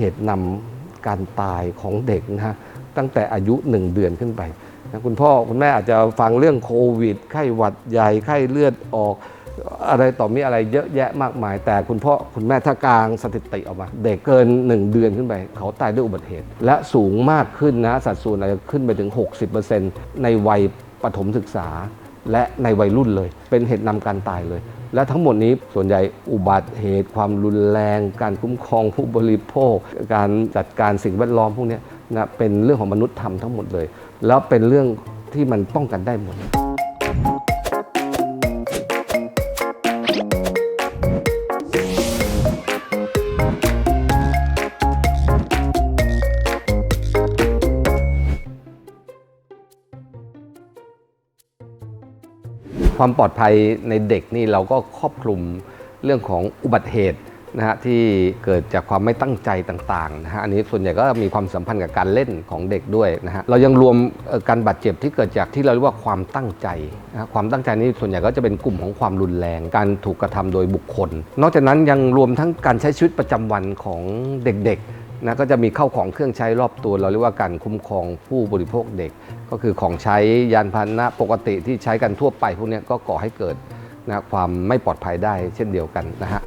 เหตุนำการตายของเด็กนะฮะตั้งแต่อายุ 1 เดือนขึ้นไปนะคุณพ่อคุณแม่อาจจะฟังเรื่องโควิด ไข้หวัดใหญ่ไข้เลือดออก อะไรต่อมีอะไรเยอะแยะมากมาย แต่คุณพ่อคุณแม่ถ้ากลางสถิติออกมา เด็กเกิน 1 เดือนขึ้นไป เขาตายด้วยอุบัติเหตุ และสูงมากขึ้นนะสัดส่วนอาจจะขึ้นไปถึง 60%ในวัยปฐมศึกษา และในวัยรุ่นเลย เป็นเหตุนำการตายเลย และทั้งหมดนี้ส่วนใหญ่อุบัติเหตุ ความรุนแรง การคุ้มครองผู้บริโภค การจัดการสิ่งแวดล้อมพวกนี้นะเป็นเรื่องของมนุษย์ทำทั้งหมดเลย แล้วเป็นเรื่องที่มันป้องกันได้หมด ความปลอดภัยในเด็กนี่เราก็ครอบคลุมเรื่องของอุบัติเหตุนะฮะที่เกิดจากความไม่ตั้งใจต่างๆนะฮะอันนี้ส่วนใหญ่ก็มีความสัมพันธ์กับการเล่นของเด็กด้วยนะฮะเรายังรวมการบาดเจ็บที่เกิดจากที่เราเรียกว่าความตั้งใจนะฮะความตั้งใจนี้ส่วนใหญ่ก็จะเป็นกลุ่มของความรุนแรง การถูกกระทำโดยบุคคล นอกจากนั้นยังรวมทั้งการใช้ชีวิตประจำวันของเด็กๆ นะก็จะมีเข้าของเครื่องใช้รอบตัว เราเรียกว่าการคุ้มครองผู้บริโภคเด็ก ก็คือของใช้ยานพาหนะปกติที่ใช้กันทั่วไปพวกนี้ก็ก่อให้เกิดนะความไม่ปลอดภัยได้เช่นเดียวกันนะฮะ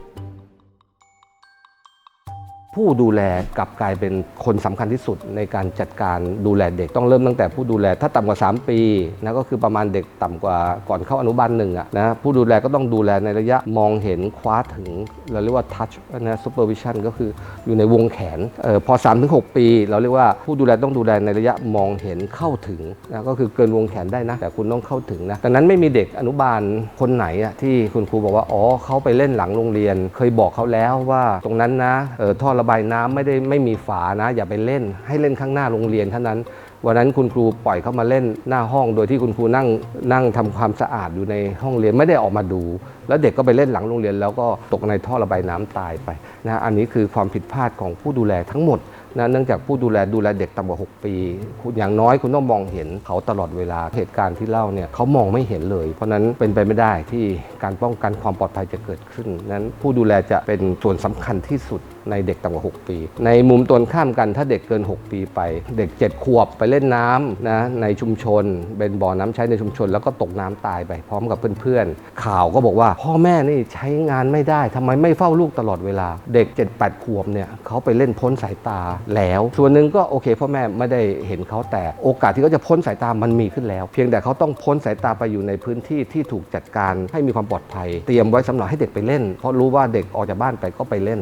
ผู้ดูแลกลับกลายเป็นคนสำคัญที่สุดในการจัดการดูแลเด็กต้องเริ่มตั้งแต่ผู้ดูแลถ้าต่ำกว่า 3 ปีนะก็คือประมาณเด็กต่ำกว่าก่อนเข้าอนุบาลหนึ่งอะนะผู้ดูแลก็ต้องดูแลในระยะมองเห็นคว้าถึงเราเรียกว่า touch นะ supervision ก็คืออยู่ในวงแขนเออพอ 3-6 ปี เราเรียกว่าผู้ดูแลต้องดูแลในระยะมองเห็นเข้าถึงนะก็คือเกินวงแขนได้นะแต่คุณต้องเข้าถึงนะดังนั้นไม่มีเด็กอนุบาลคนไหนอะที่คุณครูบอกว่าอ๋อเขาไปเล่นหลังโรงเรียน เคยบอกเขาแล้วว่าตรงนั้นนะเออท่อระระบายน้ำไม่ได้ไม่มีฝานะ อย่าไปเล่น ให้เล่นข้างหน้าโรงเรียนเท่านั้น วันนั้นคุณครูปล่อยเขามาเล่นหน้าห้อง โดยที่คุณครูนั่งนั่งทำความสะอาดอยู่ในห้องเรียนไม่ได้ออกมาดู แล้วเด็กก็ไปเล่นหลังโรงเรียน แล้วก็ตกในท่อระบายน้ำตายไปนะอันนี้คือความผิดพลาดของผู้ดูแลทั้งหมดนะเนื่องจากผู้ดูแลดูแลเด็กต่ำกว่า 6 ปีคุณอย่างน้อยคุณต้องมองเห็นเขาตลอดเวลาเหตุการณ์ที่เล่าเนี่ยเขามองไม่เห็นเลย เพราะฉะนั้นเป็นไปไม่ได้ที่การป้องกันความปลอดภัยจะเกิดขึ้น นั้นผู้ดูแลจะเป็นส่วนสำคัญที่สุดในเด็กต่ำกว่า 6 ปี ในมุมตรงข้ามกันถ้าเด็กเกิน 6 ปีไป เด็ก 7 ขวบไปเล่นน้ำนะในชุมชน เป็นบ่อน้ำใช้ในชุมชน แล้วก็ตกน้ำตายไปพร้อมกับเพื่อนๆ ข่าวก็บอกว่า พ่อแม่นี่ใช้งานไม่ได้ทำไมไม่เฝ้าลูกตลอดเวลา เด็ก 7-8 ขวบเนี่ยเขาไปเล่นพ้นสายตาแล้ว ส่วนหนึ่งก็โอเคพ่อแม่ไม่ได้เห็นเขาแต่โอกาสที่เขาจะพ้นสายตามันมีขึ้นแล้ว เพียงแต่เขาต้องพ้นสายตาไปอยู่ในพื้นที่ที่ถูกจัดการให้มีความปลอดภัย เตรียมไว้สำหรับให้เด็กไปเล่น เพราะรู้ว่าเด็กออกจากบ้านไปก็ไปเล่น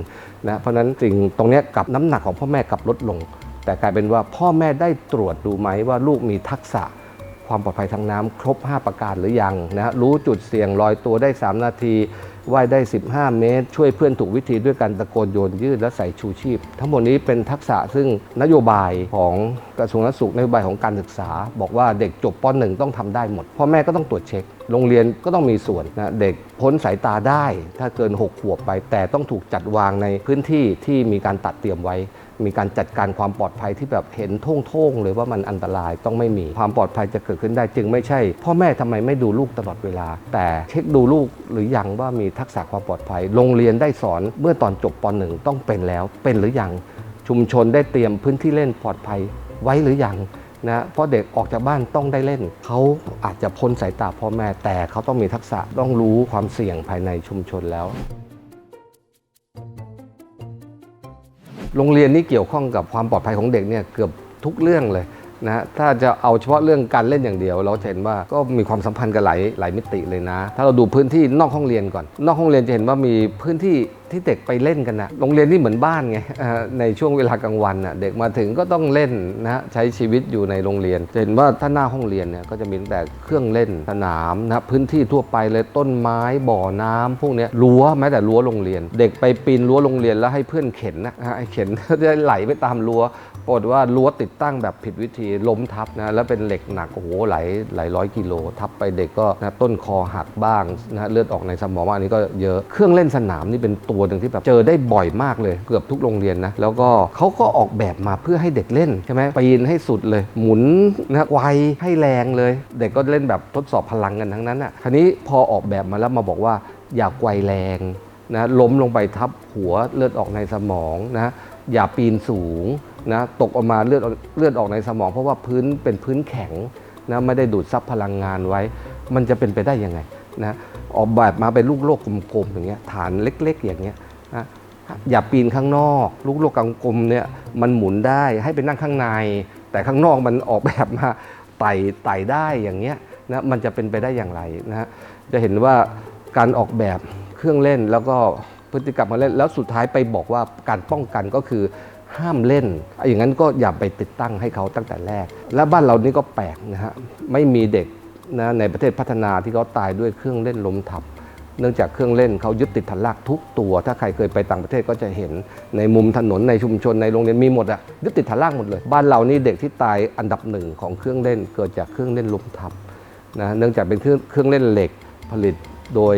นะราะนั้นสิ่งตรงนี้กับน้ำหนักของพ่อแม่กลับลดลง แต่กลายเป็นว่าพ่อแม่ได้ตรวจดูไหมว่าลูกมีทักษะความปลอดภัยทางน้ำครบ 5 ประการหรือยังนะฮะรู้จุดเสี่ยงลอยตัวได้ 3 นาที ว่ายได้ 15 เมตร ช่วยเพื่อนถูกวิธีด้วยการตะโกนโยนยืดและใส่ชูชีพ ทั้งหมดนี้เป็นทักษะซึ่งนโยบายของกระทรวงสาธารณสุขนโยบายของการศึกษา บอกว่าเด็กจบป .1 ต้องทำได้หมดพ่อแม่ก็ต้องตรวจเช็ค โรงเรียนก็ต้องมีส่วนนะเด็กพ้นสายตาได้ ถ้าเกิน 6 ขวบไป แต่ต้องถูกจัดวางในพื้นที่ที่มีการตัดเตรียมไว้ มีการจัดการความปลอดภัยที่แบบเห็นท่งๆเลยว่ามันอันตรายต้องไม่มีความปลอดภัยจะเกิดขึ้นได้จึงไม่ใช่ พ่อแม่ทำไมไม่ดูลูกตลอดเวลา แต่เช็คดูลูกหรือยังว่ามีทักษะความปลอดภัย โรงเรียนได้สอนเมื่อตอนจบป .1 ต้องเป็นแล้วเป็นหรือยังชุมชนได้เตรียมพื้นที่เล่นปลอดภัยไว้หรือยังนะเพราะเด็กออกจากบ้านต้องได้เล่น เขาอาจจะพ้นสายตาพ่อแม่แต่เขาต้องมีทักษะต้องรู้ความเสี่ยงภายในชุมชนแล้ว โรงเรียนนี่เกี่ยวข้องกับความปลอดภัยของเด็กเนี่ยเกือบทุกเรื่องเลยนะถ้าจะเอาเฉพาะเรื่องการเล่นอย่างเดียว เราเห็นว่าก็มีความสัมพันธ์กันหลายหลายมิติเลยนะ ถ้าเราดูพื้นที่นอกห้องเรียนก่อน นอกห้องเรียนจะเห็นว่ามีพื้นที่ ที่เด็กไปเล่นกันนะโรงเรียนนี่เหมือนบ้านไงในช่วงเวลากลางวันนะเด็กมาถึงก็ต้องเล่นนะฮะใช้ชีวิตอยู่ในโรงเรียนเห็นว่าถ้าหน้าห้องเรียนเนี่ยก็จะมีตั้งแต่เครื่องเล่นสนามนะพื้นที่ทั่วไปเลยต้นไม้บ่อน้ำพวกนี้รั้วแม้แต่รั้วโรงเรียน เด็กไปปีนรั้วโรงเรียนแล้วให้เพื่อนเข็นนะให้เข็นจะไหลไปตามรั้วปรากฏว่ารั้วติดตั้งแบบผิดวิธีล้มทับนะแล้วเป็นเหล็กหนักโอ้โหไหลายหลายร้อยกิโล ทับไปเด็กก็นะต้นคอหักบ้างนะเลือดออกในสมองบ้างอันนี้ก็เยอะเครื่องเล่นสนามนี่เป็นตัวหนึ่งที่แบบเจอได้บ่อยมากเลยเกือบทุกโรงเรียนนะแล้วก็เขาก็ออกแบบมาเพื่อให้เด็กเล่นใช่ไหมปีนให้สุดเลย หมุนนะไวให้แรงเลย เด็กก็เล่นแบบทดสอบพลังกันทั้งนั้นอะทีนี้พอออกแบบมาแล้วมาบอกว่าอย่าไกวแรงนะล้มลงไปทับหัวเลือดออกในสมองนะอย่าปีนสูงนะตกออกมาเลือดเลือดออกในสมอง เพราะว่าพื้นเป็นพื้นแข็งนะไม่ได้ดูดซับพลังงานไว้ มันจะเป็นไปได้ยังไงนะ ออกแบบมาเป็นลูกโลกกลมๆอย่างเงี้ยฐานเล็ก ๆ อย่างเงี้ยนะอย่าปีนข้างนอก ลูกโลกกลมๆเนี่ยมันหมุนได้ให้ไปนั่งข้างใน แต่ข้างนอกมันออกแบบมาไต่ไต่ได้อย่างเงี้ยนะมันจะเป็นไปได้อย่างไรนะฮะจะเห็นว่าการออกแบบเครื่องเล่นแล้วก็พฤติกรรมการเล่นแล้วสุดท้ายไปบอกว่าการป้องกันก็คือห้ามเล่น อย่างนั้นก็อย่าไปติดตั้งให้เขาตั้งแต่แรก และบ้านเรานี่ก็แปลกนะฮะไม่มีเด็ก นะในประเทศพัฒนาที่เขาตายด้วยเครื่องเล่นลมทับ เนื่องจากเครื่องเล่นเขายึดติดฐานรากทุกตัว ถ้าใครเคยไปต่างประเทศก็จะเห็นในมุมถนนในชุมชนในโรงเรียนมีหมดอะยึดติดฐานรากหมดเลย บ้านเรานี่เด็กที่ตายอันดับหนึ่งของเครื่องเล่นเกิดจากเครื่องเล่นลมทับนะเนื่องจากเป็นเครื่องเครื่องเล่นเหล็กผลิตโดย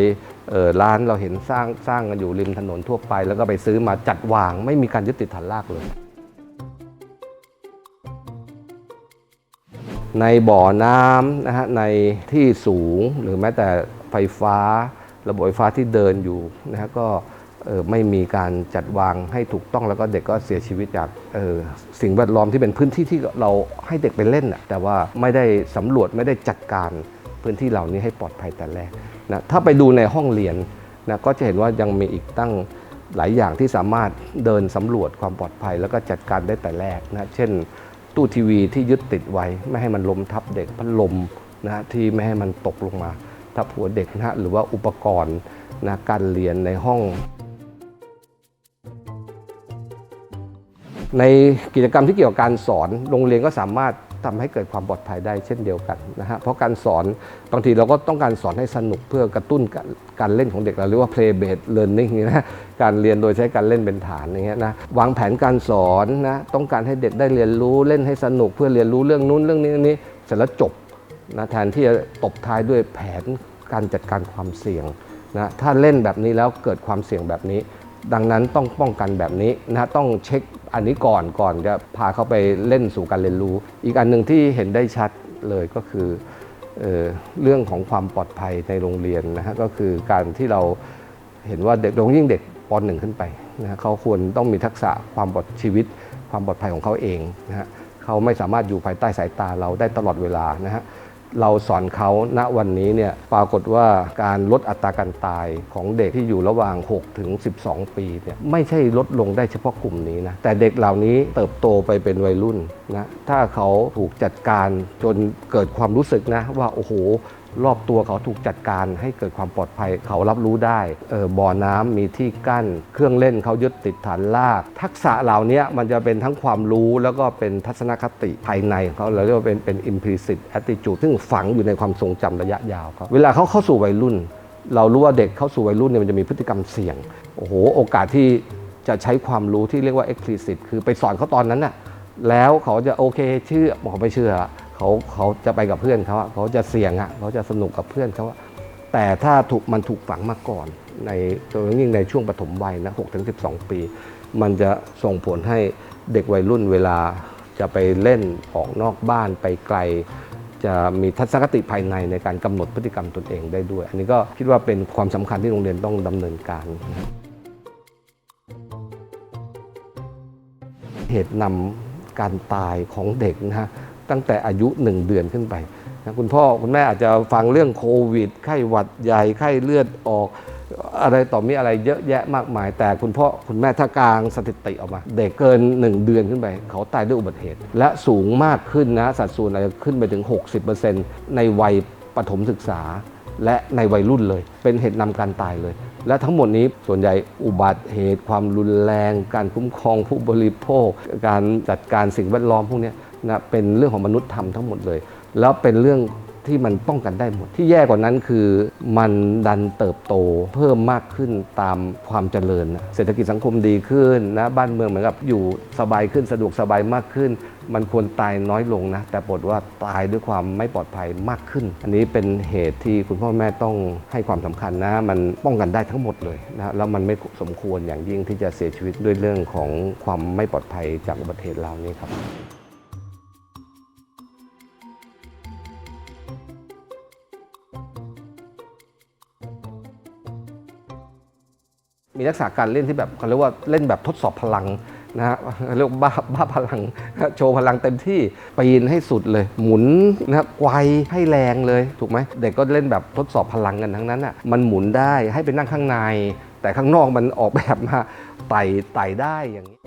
ร้านเราเห็นสร้างสร้างกันอยู่ริมถนนทั่วไป แล้วก็ไปซื้อมาจัดวางไม่มีการยึดติดฐานรากเลย ในบ่อน้ำนะฮะในที่สูงหรือแม้แต่ไฟฟ้า ระบบไฟฟ้าที่เดินอยู่นะฮะก็ไม่มีการจัดวางให้ถูกต้องแล้วก็เด็กก็เสียชีวิตจากสิ่งแวดล้อมที่เป็นพื้นที่ที่เราให้เด็กไปเล่นน่ะแต่ว่าไม่ได้สำรวจไม่ได้จัดการพื้นที่เหล่านี้ให้ปลอดภัยแต่แรกนะถ้าไปดูในห้องเรียนนะก็จะเห็นว่ายังมีอีกตั้งหลายอย่างที่สามารถเดินสำรวจความปลอดภัย แล้วก็จัดการได้แต่แรกนะเช่น ตู้ทีวีที่ยึดติดไว้ ไม่ให้มันล้มทับเด็กพัดลมนะที่ไม่ให้มันตกลงมา ทับหัวเด็กนะฮะหรือว่าอุปกรณ์นะการเรียนในห้อง ในกิจกรรมที่เกี่ยวกับการสอนโรงเรียนก็สามารถ ทำให้เกิดความปลอดภัยได้เช่นเดียวกันนะฮะเพราะการสอนบางทีเราก็ต้องการสอนให้สนุกเพื่อกระตุ้นการเล่นของเด็กเราเรียกว่า play based learning นะการเรียนโดยใช้การเล่นเป็นฐานอย่างเงี้ยนะวางแผนการสอนนะต้องการให้เด็กได้เรียนรู้เล่นให้สนุกเพื่อเรียนรู้เรื่องนู้นเรื่องนี้นี้เสร็จแล้วจบนะแทนที่จะตบท้ายด้วยแผนการจัดการความเสี่ยงนะถ้าเล่นแบบนี้แล้วเกิดความเสี่ยงแบบนี้ ดังนั้นต้องป้องกันแบบนี้นะต้องเช็ค อันนี้ก่อนก่อนจะพาเขาไปเล่นสู่การเรียนรู้ อีกอันหนึ่งที่เห็นได้ชัดเลยก็คือเออเรื่องของความปลอดภัยในโรงเรียนนะฮะก็คือการที่เราเห็นว่าเด็กโดยยิ่งเด็กปหนึ่งขึ้นไปนะฮะเขาควรต้องมีทักษะความปลอดชีวิต ความปลอดภัยของเขาเองนะฮะเขาไม่สามารถอยู่ภายใต้สายตาเราได้ตลอดเวลานะฮะ เราสอนเขาณวันนี้เนี่ยปรากฏว่าการลดอัตราการตายของเด็กที่อยู่ระหว่าง6ถึง12 ปีเนี่ยไม่ใช่ลดลงได้เฉพาะกลุ่มนี้นะแต่เด็กเหล่านี้เติบโตไปเป็นวัยรุ่นนะถ้าเขาถูกจัดการจนเกิดความรู้สึกนะว่าโอ้โห รอบตัวเขาถูกจัดการให้เกิดความปลอดภัยเขารับรู้ได้เออบ่อน้ำมีที่กั้น เครื่องเล่นเขายึดติดฐานลาก ทักษะเหล่านี้มันจะเป็นทั้งความรู้แล้วก็เป็นทัศนคติภายในเขาเราเรียกว่าเป็นเป็น implicit attitude ซึ่งฝังอยู่ในความทรงจำระยะยาวครับเวลาเขาเข้าสู่วัยรุ่น เรารู้ว่าเด็กเข้าสู่วัยรุ่นเนี่ยมันจะมีพฤติกรรมเสี่ยงโอ้โหโอกาสที่จะใช้ความรู้ที่เรียกว่า explicit คือไปสอนเขาตอนนั้นน่ะแล้วเขาจะโอเคเชื่อบอกไม่เชื่อ เขาเขาจะไปกับเพื่อนเขาเขาจะเสี่ยงอะเขาจะสนุกกับเพื่อนเขาแต่ถ้าถูกมันถูกฝังมาก่อน ในโดยยิ่งในช่วงปฐมวัยนะ6ถึง12ปี มันจะส่งผลให้เด็กวัยรุ่นเวลาจะไปเล่นออกนอกบ้านไปไกล จะมีทัศนคติภายในในการกำหนดพฤติกรรมตนเองได้ด้วย อันนี้ก็คิดว่าเป็นความสำคัญที่โรงเรียนต้องดำเนินการ เหตุนำการตายของเด็กนะฮะ ตั้งแต่อายุ 1 เดือนขึ้นไปนะคุณพ่อคุณแม่อาจจะฟังเรื่องโควิด ไข้หวัดใหญ่ไข้เลือดออก อะไรต่อมีอะไรเยอะแยะมากมาย แต่คุณพ่อคุณแม่ถ้ากลางสถิติออกมา เด็กเกิน 1 เดือนขึ้นไป เขาตายด้วยอุบัติเหตุ และสูงมากขึ้นนะสัดส่วนอาจจะขึ้นไปถึง 60%ในวัยปฐมศึกษา และในวัยรุ่นเลย เป็นเหตุนำการตายเลย และทั้งหมดนี้ส่วนใหญ่อุบัติเหตุ ความรุนแรง การคุ้มครองผู้บริโภค การจัดการสิ่งแวดล้อมพวกนี้ นะเป็นเรื่องของมนุษยธรรมทั้งหมดเลย แล้วเป็นเรื่องที่มันป้องกันได้หมด ที่แย่กว่านั้นคือมันดันเติบโตเพิ่มมากขึ้นตามความเจริญนะเศรษฐกิจสังคมดีขึ้นนะบ้านเมืองเหมือนกับอยู่สบายขึ้นสะดวกสบายมากขึ้น มันควรตายน้อยลงนะ แต่ปรากฏว่าตายด้วยความไม่ปลอดภัยมากขึ้น อันนี้เป็นเหตุที่คุณพ่อแม่ต้องให้ความสำคัญนะ มันป้องกันได้ทั้งหมดเลยนะแล้วมันไม่สมควรอย่างยิ่งที่จะเสียชีวิตด้วยเรื่องของความไม่ปลอดภัยจากอุบัติเหตุเหล่านี้ครับ มีทักษะการเล่นที่แบบเขาเรียกว่าเล่นแบบทดสอบพลังนะฮะเรียกบ้าบ้าพลังโชว์พลังเต็มที่ปีนให้สุดเลย หมุนนะครับไกวให้แรงเลยถูกไหมเด็กก็เล่นแบบทดสอบพลังกันทั้งนั้นอะมันหมุนได้ให้ไปนั่งข้างใน แต่ข้างนอกมันออกแบบมาไต่ไต่ได้อย่างนี้